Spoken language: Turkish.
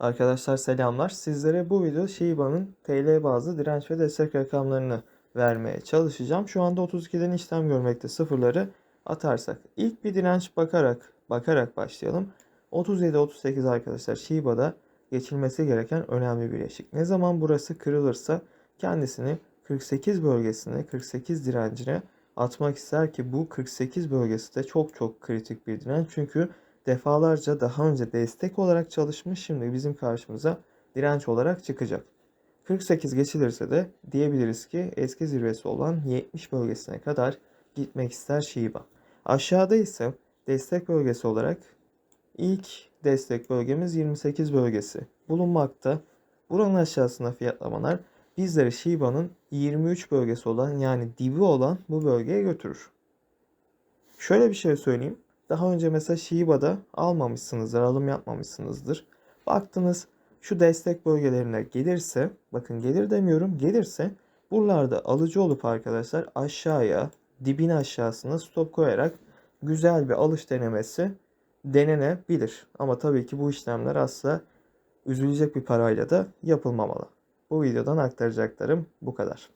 Arkadaşlar selamlar. Sizlere bu video Shiba'nın TL bazlı direnç ve destek rakamlarını vermeye çalışacağım. Şu anda 32'den işlem görmekte sıfırları atarsak. ilk bir direnç bakarak bakarak başlayalım. 37-38 arkadaşlar Shiba'da geçilmesi gereken önemli bir eşik. Ne zaman burası kırılırsa kendisini 48 bölgesine 48 direncine atmak ister ki bu 48 bölgesi de çok çok kritik bir direnç. Çünkü defalarca daha önce destek olarak çalışmış şimdi bizim karşımıza direnç olarak çıkacak. 48 geçilirse de diyebiliriz ki eski zirvesi olan 70 bölgesine kadar gitmek ister Shiba. Aşağıda ise destek bölgesi olarak ilk destek bölgemiz 28 bölgesi bulunmakta. Buranın aşağısında fiyatlamalar bizleri Shiba'nın 23 bölgesi olan yani dibi olan bu bölgeye götürür. Şöyle bir şey söyleyeyim. Daha önce mesela Shiba'da almamışsınızdır, alım yapmamışsınızdır. Baktınız şu destek bölgelerine gelirse, bakın gelir demiyorum, gelirse buralarda alıcı olup arkadaşlar aşağıya, dibin aşağısına stop koyarak güzel bir alış denemesi denenebilir. Ama tabii ki bu işlemler asla üzülecek bir parayla da yapılmamalı. Bu videodan aktaracaklarım bu kadar.